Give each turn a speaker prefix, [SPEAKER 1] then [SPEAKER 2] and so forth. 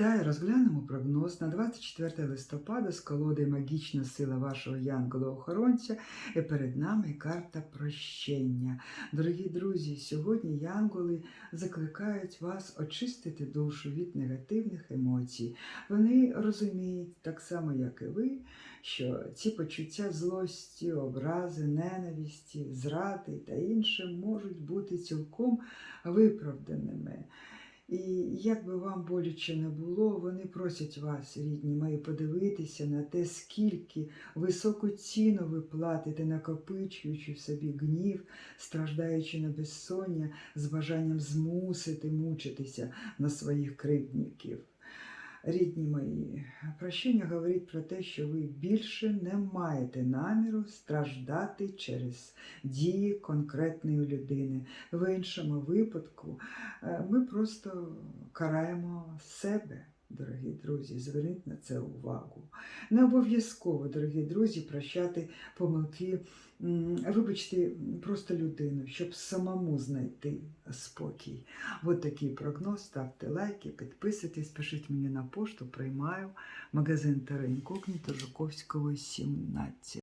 [SPEAKER 1] Вітаю! Розглянемо прогноз на 24 листопада з колоди Магічна сила вашого янгола-охоронця. І перед нами карта прощення. Дорогі друзі, сьогодні янголи закликають вас очистити душу від негативних емоцій. Вони розуміють, так само, як і ви, що ці почуття злості, образи, ненависті, зради та інше можуть бути цілком виправданими. І як би вам боляче не було, вони просять вас, рідні мої, подивитися на те, скільки високу ціну ви платите, накопичуючи в собі гнів, страждаючи на безсоння, з бажанням змусити мучитися на своїх кривдників. Рідні мої, прощення говорить про те, що ви більше не маєте наміру страждати через дії конкретної людини. В іншому випадку е, ми просто караємо себе. Дорогі друзі, зверніть на це увагу. Не обов'язково, дорогі друзі, прощати помилки, вибачте, просто людину, щоб самому знайти спокій. От такий прогноз. Ставте лайки, підписуйтесь, пишіть мені на пошту, приймаю магазин та Жуковського, 17.